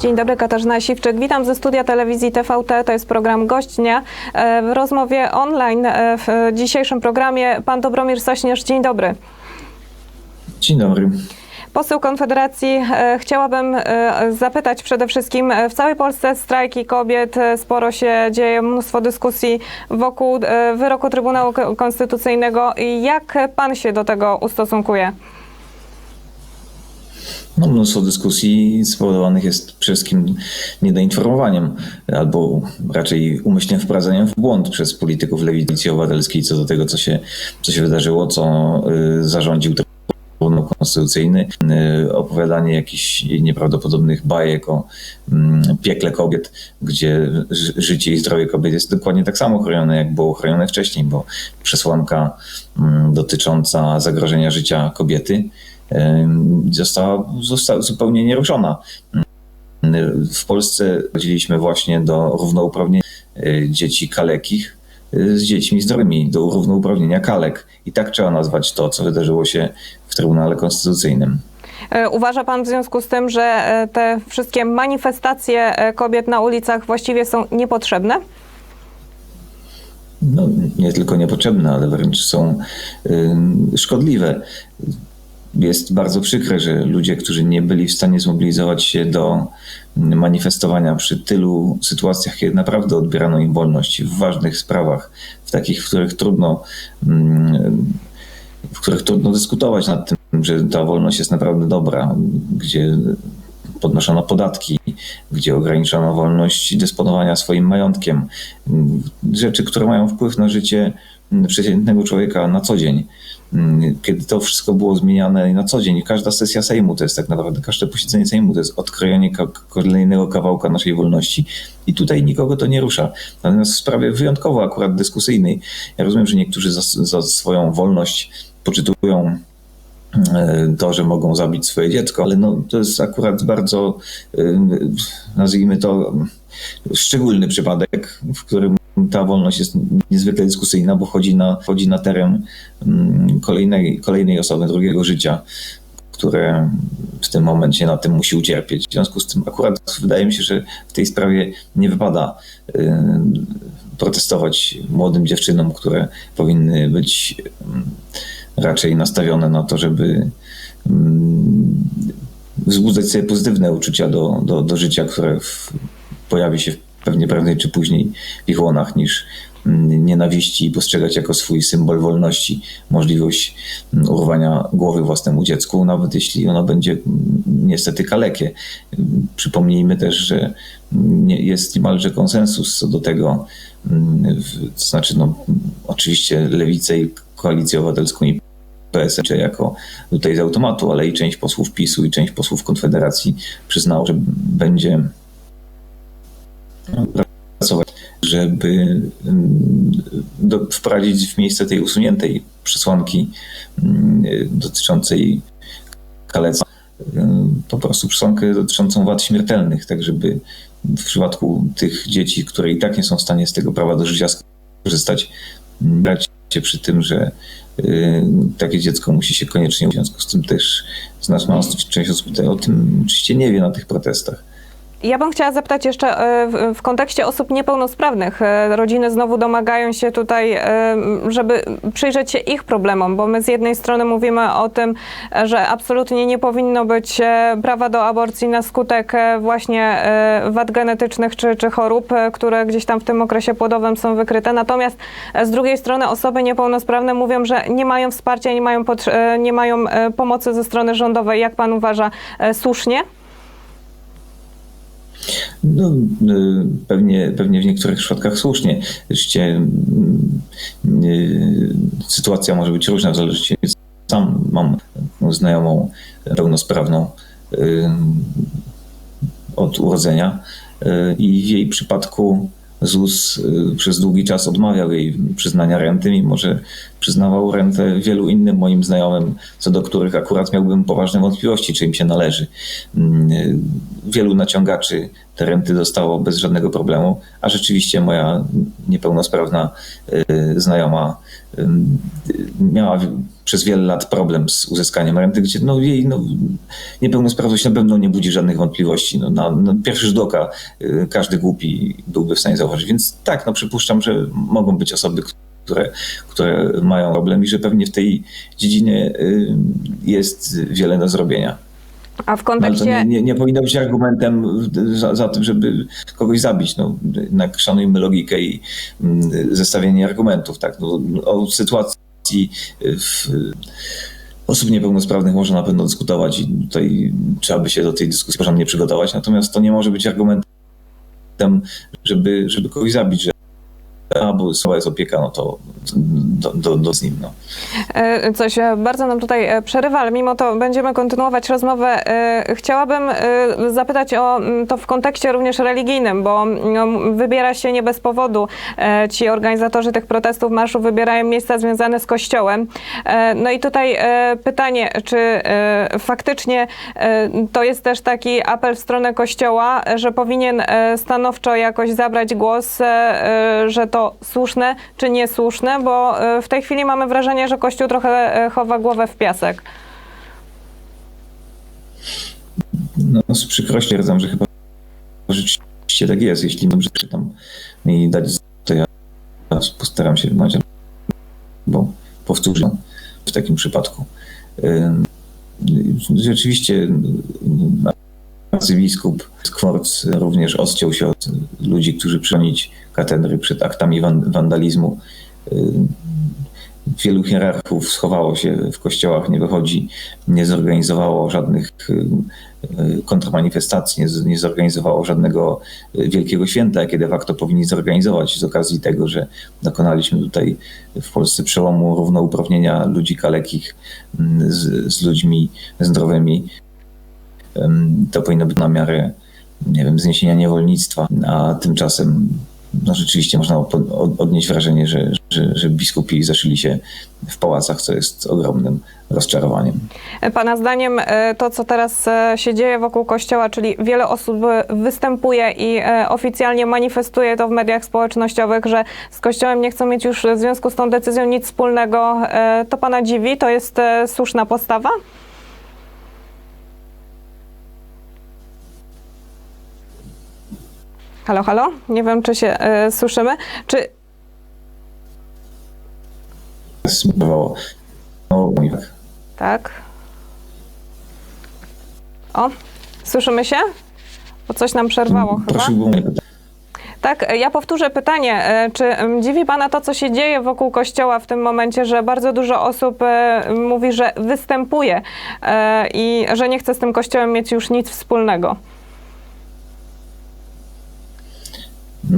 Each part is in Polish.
Dzień dobry, Katarzyna Siwczyk. Witam ze studia telewizji TVT. To jest program Gość Dnia. E, W rozmowie online e, w dzisiejszym programie pan Dobromir Sośnierz. Dzień dobry. Dzień dobry. Poseł Konfederacji, e, chciałabym e, zapytać przede wszystkim, e, w całej Polsce strajki kobiet, sporo się dzieje, mnóstwo dyskusji wokół wyroku Trybunału Ko- Konstytucyjnego. Jak pan się do tego ustosunkuje? No, mnóstwo dyskusji spowodowanych jest przede wszystkim niedoinformowaniem albo raczej umyślnym wprowadzeniem w błąd przez polityków lewicy obywatelskiej co do tego, co się, co się wydarzyło, co y, zarządził Trybunał Konstytucyjny, y, opowiadanie jakichś nieprawdopodobnych bajek o mm, piekle kobiet, gdzie ży- życie i zdrowie kobiet jest dokładnie tak samo chronione, jak było chronione wcześniej, bo przesłanka mm, dotycząca zagrożenia życia kobiety em, została, została zupełnie nieruszona. W Polsce chodziliśmy właśnie do równouprawnienia dzieci kalekich z dziećmi zdrowymi, do równouprawnienia kalek. I tak trzeba nazwać to, co wydarzyło się w Trybunale Konstytucyjnym. E, Uważa pan w związku z tym, że e, te wszystkie manifestacje e, kobiet na ulicach właściwie są niepotrzebne? no, nie tylko niepotrzebne, ale wręcz są y, szkodliwe. Jest bardzo przykre, że ludzie, którzy nie byli w stanie zmobilizować się do manifestowania przy tylu sytuacjach, kiedy naprawdę odbierano im wolność w ważnych sprawach, w takich, w których trudno, mm, w których trudno dyskutować nad tym, że ta wolność jest naprawdę dobra, gdzie podnoszono podatki, gdzie ograniczono wolność dysponowania swoim majątkiem. Rzeczy, które mają wpływ na życie przeciętnego człowieka na co dzień. Kiedy to wszystko było zmieniane na co dzień, każda sesja Sejmu to jest tak naprawdę, każde posiedzenie Sejmu to jest odkrojenie kolejnego kawałka naszej wolności i tutaj nikogo to nie rusza. Natomiast w sprawie wyjątkowo akurat dyskusyjnej, ja rozumiem, że niektórzy za, za swoją wolność poczytują to, że mogą zabić swoje dziecko, ale no, to jest akurat bardzo, y, nazwijmy to, szczególny przypadek, w którym ta wolność jest niezwykle dyskusyjna, bo wchodzi na, wchodzi na teren mm, kolejnej, kolejnej osoby, drugiego życia, które w tym momencie na tym musi ucierpieć. W związku z tym akurat wydaje mi się, że w tej sprawie nie wypada y, protestować młodym dziewczynom, które powinny być mm, raczej nastawione na to, żeby mm, wzbudzać sobie pozytywne uczucia do, do, do życia, które w, pojawi się pewnie prędzej czy później w ich łonach, niż mm, nienawiści i postrzegać jako swój symbol wolności możliwość mm, urwania głowy własnemu dziecku, nawet jeśli ono będzie niestety kalekie. Przypomnijmy też, że jest niemalże konsensus co do tego, to znaczy no, oczywiście lewicę i koalicję obywatelską i PSL jako tutaj z automatu, ale i część posłów PiSu i część posłów Konfederacji przyznało, że będzie pracować, żeby mm, do, wprowadzić w miejsce tej usuniętej przesłanki mm, dotyczącej kalectwa mm, po prostu przesłankę dotyczącą wad śmiertelnych, tak żeby w przypadku tych dzieci, które i tak nie są w stanie z tego prawa do życia skorzystać, brać przy tym, że y, takie dziecko musi się koniecznie, w związku z tym też znaczna część osób o tym oczywiście nie wie na tych protestach. Ja bym chciała zapytać jeszcze e, w, kontekście osób niepełnosprawnych. E, Rodziny znowu domagają się tutaj, e, żeby przyjrzeć się ich problemom, bo my z jednej strony mówimy o tym, że absolutnie nie powinno być prawa do aborcji na skutek właśnie wad genetycznych czy, czy chorób, które gdzieś tam w tym okresie płodowym są wykryte. Natomiast z drugiej strony osoby niepełnosprawne mówią, że nie mają wsparcia, nie mają, nie mają pomocy ze strony rządowej. Jak pan uważa, słusznie? No, y, pewnie, pewnie w niektórych przypadkach słusznie. Mm, y, sytuacja może być różna w zależności. Sam mam znajomą pełnosprawną od urodzenia y, i w jej przypadku ZUS przez długi czas odmawiał jej przyznania renty, mimo że przyznawał rentę wielu innym moim znajomym, co do których akurat miałbym poważne wątpliwości, czy im się należy. Mm, Wielu naciągaczy te renty dostało bez żadnego problemu, a rzeczywiście moja niepełnosprawna y, znajoma y, miała przez wiele lat problem z uzyskaniem renty, gdzie no, jej no, niepełnosprawność na pewno nie budzi żadnych wątpliwości. No, na, na pierwszy rzut oka y, każdy głupi byłby w stanie zauważyć. Więc tak, no, przypuszczam, że mogą być osoby, które, które mają problem i że pewnie w tej dziedzinie y, jest wiele do zrobienia. A w No, kontekście... nie, nie, nie powinno być argumentem za, za tym, żeby kogoś zabić. No, jednak szanujmy logikę i mm, zestawienie argumentów. Tak? No, o sytuacji w, osób niepełnosprawnych można na pewno dyskutować i tutaj trzeba by się do tej dyskusji porządnie przygotować. Natomiast to nie może być argumentem, żeby, żeby kogoś zabić, że a, jest opieka, no to do, do, do z nim. No. E, Coś e, bardzo nam tutaj e, przerywa, ale mimo to będziemy kontynuować rozmowę. Chciałabym zapytać o mm, to w kontekście również religijnym, bo no, wybiera się nie bez powodu. Ci organizatorzy tych protestów, marszów wybierają miejsca związane z kościołem. No i tutaj pytanie, czy faktycznie to jest też taki apel w stronę kościoła, że powinien stanowczo jakoś zabrać głos, że to słuszne czy niesłuszne, bo e, w tej chwili mamy wrażenie, że Kościół trochę e, chowa głowę w piasek. No, z przykrością stwierdzam, że chyba rzeczywiście tak jest. Jeśli dobrze czytam i dać, to ja postaram się wymawiać, bo powtórzę w takim przypadku. Rzeczywiście arcybiskup Kworc również odciął się od ludzi, którzy przyjąć katedry przed aktami wan- wandalizmu. Ym, Wielu hierarchów schowało się w kościołach, nie wychodzi, nie zorganizowało żadnych y, y, kontrmanifestacji, nie, zorganizowało żadnego y, wielkiego święta, jakie de facto powinni zorganizować z okazji tego, że dokonaliśmy tutaj w Polsce przełomu równouprawnienia ludzi kalekich mm, z, z ludźmi zdrowymi. Ym, To powinno być na miarę, nie wiem, zniesienia niewolnictwa, a tymczasem no rzeczywiście można od- od- odnieść wrażenie, że, że, że biskupi zaszyli się w pałacach, co jest ogromnym rozczarowaniem. Pana zdaniem e, to, co teraz e, się dzieje wokół Kościoła, czyli wiele osób występuje i e, oficjalnie manifestuje to w mediach społecznościowych, że z Kościołem nie chcą mieć już w związku z tą decyzją nic wspólnego, to Pana dziwi? To jest słuszna postawa? Halo, halo? Nie wiem, czy się e, słyszymy. Czy Bywało. No, tak. O, słyszymy się? Bo coś nam przerwało chyba. O pytanie. Tak, e, ja powtórzę pytanie. E, Czy dziwi Pana to, co się dzieje wokół Kościoła w tym momencie, że bardzo dużo osób mówi, że występuje i że nie chce z tym Kościołem mieć już nic wspólnego?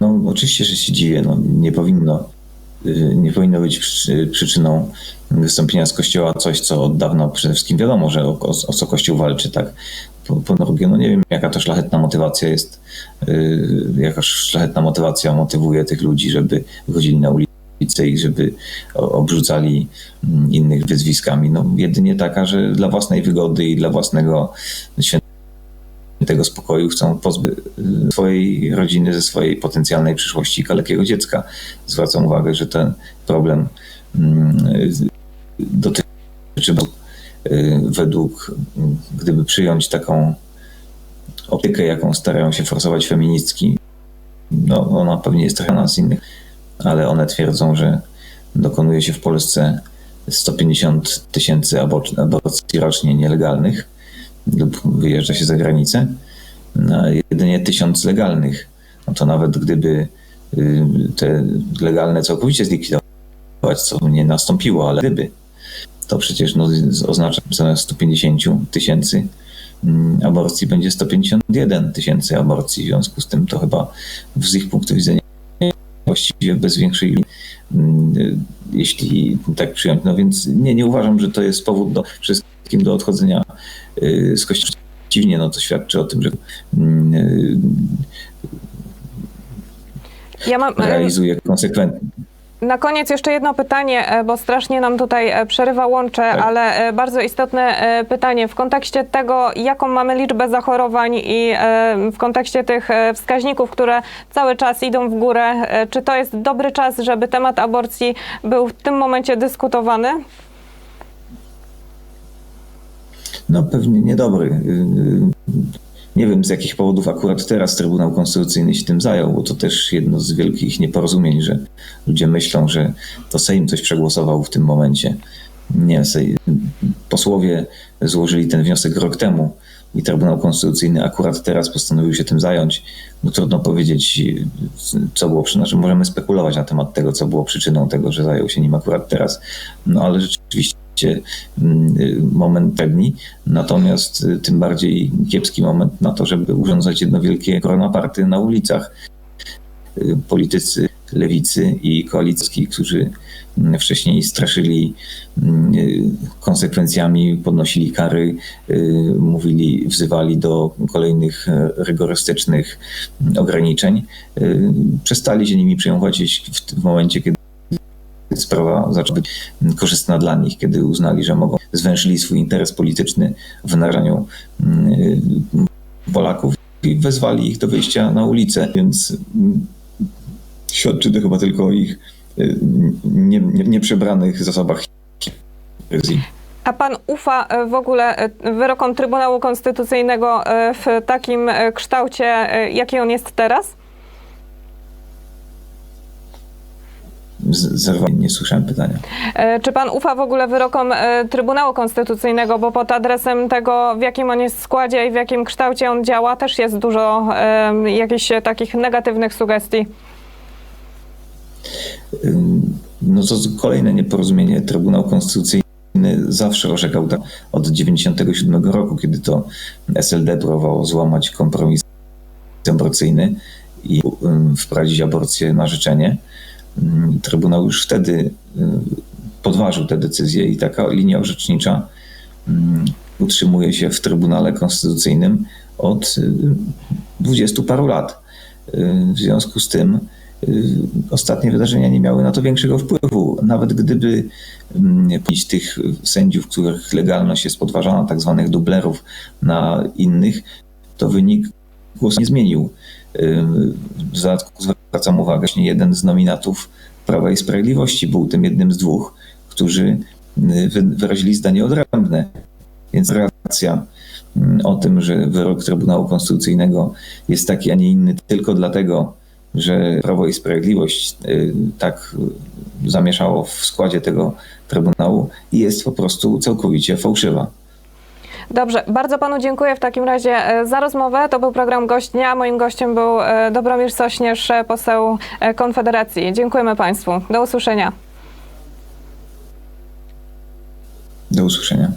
No, oczywiście, że się dziwię. No, nie powinno, y, nie powinno być przy, przyczyną wystąpienia z Kościoła coś, co od dawna przede wszystkim wiadomo, że o, o, co Kościół walczy, tak? Po, po drugie, no nie wiem, jaka to szlachetna motywacja jest, y, jaka szlachetna motywacja motywuje tych ludzi, żeby wychodzili na ulicę i żeby obrzucali mm, innych wyzwiskami. No, jedynie taka, że dla własnej wygody i dla własnego świętego spokoju chcą pozbyć y, swojej rodziny ze swojej potencjalnej przyszłości kalekiego dziecka. Zwracam uwagę, że ten problem mm, dotyczy y, według, mm, gdyby przyjąć taką opiekę, jaką starają się forsować feministki, no ona pewnie jest trochę nas innych, ale one twierdzą, że dokonuje się w Polsce 150 tysięcy abor- aborcji rocznie nielegalnych lub wyjeżdża się za granicę, no, jedynie tysiąc legalnych. No to nawet gdyby y, te legalne całkowicie zlikwidować, co nie nastąpiło, ale gdyby, to przecież no, oznacza, zamiast 150 tysięcy mm, aborcji będzie 151 tysięcy aborcji. W związku z tym to chyba z ich punktu widzenia właściwie bez większej mm, y, jeśli tak przyjąć. No więc nie, nie uważam, że to jest powód do wszystkim do odchodzenia y, z kościoła. Przeciwnie, no to świadczy o tym, że mm, y, Ja mam, realizuje konsekwentnie. Na koniec jeszcze jedno pytanie, e, bo strasznie nam tutaj e, przerywa łącze, Tak. ale e, bardzo istotne pytanie w kontekście tego, jaką mamy liczbę zachorowań i w kontekście tych wskaźników, które cały czas idą w górę. Czy to jest dobry czas, żeby temat aborcji był w tym momencie dyskutowany? No pewnie niedobry. Nie wiem z jakich powodów akurat teraz Trybunał Konstytucyjny się tym zajął, bo to też jedno z wielkich nieporozumień, że ludzie myślą, że to Sejm coś przegłosował w tym momencie. Nie, Sej- posłowie złożyli ten wniosek rok temu i Trybunał Konstytucyjny akurat teraz postanowił się tym zająć. No trudno powiedzieć, co było przy znaczy możemy spekulować na temat tego, co było przyczyną tego, że zajął się nim akurat teraz. No ale rzeczywiście moment pewni, natomiast y, tym bardziej kiepski moment na to, żeby urządzać jedno wielkie koronaparty na ulicach. Y, Politycy lewicy i koalicji, którzy mm, wcześniej straszyli mm, y, konsekwencjami, podnosili kary, y, mówili, wzywali do kolejnych e, rygorystycznych mm, ograniczeń, y, przestali się nimi przejmować w momencie, kiedy sprawa zaczęła być korzystna dla nich, kiedy uznali, że mogą, zwęszyli swój interes polityczny w narażaniu mm, Polaków i wezwali ich do wyjścia na ulicę, więc mm, świadczy to chyba tylko o ich y, nie- nie- nieprzebranych zasobach hipokryzji. A pan ufa e, w ogóle e, wyrokom Trybunału Konstytucyjnego e, w takim kształcie, jaki on jest teraz? Zerwałem, nie słyszałem pytania. E, Czy pan ufa w ogóle wyrokom e, Trybunału Konstytucyjnego, bo pod adresem tego, w jakim on jest składzie i w jakim kształcie on działa, też jest dużo e, jakichś takich negatywnych sugestii. No to kolejne nieporozumienie. Trybunał Konstytucyjny zawsze orzekał tak od 97 roku, kiedy to SLD próbowało złamać kompromis aborcyjny i wprowadzić aborcję na życzenie. Ym, Trybunał już wtedy y, podważył tę decyzję i taka linia orzecznicza ym, utrzymuje się w Trybunale Konstytucyjnym od y, dwudziestu paru lat. Y, W związku z tym ostatnie wydarzenia nie miały na to większego wpływu. Nawet gdyby mm, pić tych sędziów, których legalność jest podważana, tak zwanych dublerów, na innych, to wynik głosu nie zmienił. W dodatku zwracam uwagę, że jeden z nominatów Prawa i Sprawiedliwości był tym jednym z dwóch, którzy y, wy- wyrazili zdanie odrębne. Więc racja mm, o tym, że wyrok Trybunału Konstytucyjnego jest taki, a nie inny tylko dlatego, że Prawo i Sprawiedliwość y, tak y, zamieszało w składzie tego Trybunału jest po prostu całkowicie fałszywa. Dobrze, bardzo panu dziękuję w takim razie e, za rozmowę. To był program Gość Dnia. Moim gościem był e, Dobromir Sośnierz, e, poseł Konfederacji. Dziękujemy państwu. Do usłyszenia. Do usłyszenia.